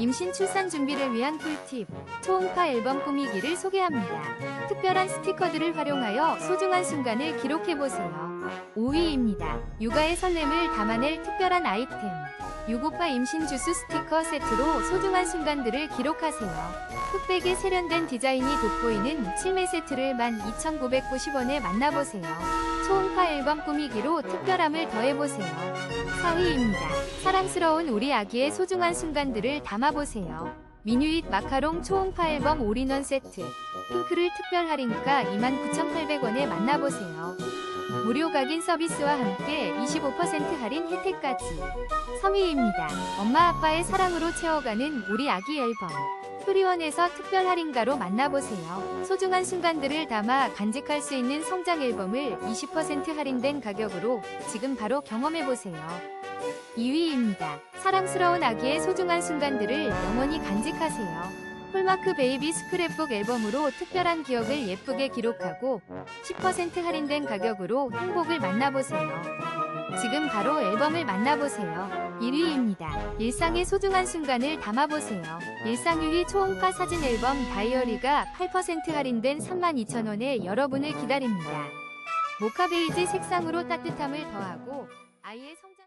임신 출산 준비를 위한 꿀팁, 초음파 앨범 꾸미기를 소개합니다. 특별한 스티커들을 활용하여 소중한 순간을 기록해보세요. 5위입니다. 육아의 설렘을 담아낼 특별한 아이템. 유고파 임신 주스 스티커 세트로 소중한 순간들을 기록하세요. 흑백에 세련된 디자인이 돋보이는 7매 세트를 12,990원에 만나보세요. 초음파 앨범 꾸미기로 특별함을 더해보세요. 4위입니다. 사랑스러운 우리 아기의 소중한 순간들을 담아 보세요. 미뉴잇 마카롱 초음파 앨범 올인원 세트. 핑크를 특별 할인가 29,800원에 만나보세요. 무료 각인 서비스와 함께 25% 할인 혜택까지. 3위입니다. 엄마 아빠의 사랑으로 채워가는 우리 아기 앨범. 프리원에서 특별 할인가로 만나보세요. 소중한 순간들을 담아 간직할 수 있는 성장 앨범을 20% 할인된 가격으로 지금 바로 경험해보세요. 2위입니다. 사랑스러운 아기의 소중한 순간들을 영원히 간직하세요. 홀마크 베이비 스크랩북 앨범으로 특별한 기억을 예쁘게 기록하고 10% 할인된 가격으로 행복을 만나보세요. 지금 바로 앨범을 만나보세요. 1위입니다. 일상의 소중한 순간을 담아보세요. 일상유희 초음파 사진 앨범 다이어리가 8% 할인된 32,000원에 여러분을 기다립니다. 모카 베이지 색상으로 따뜻함을 더하고 아이의 성장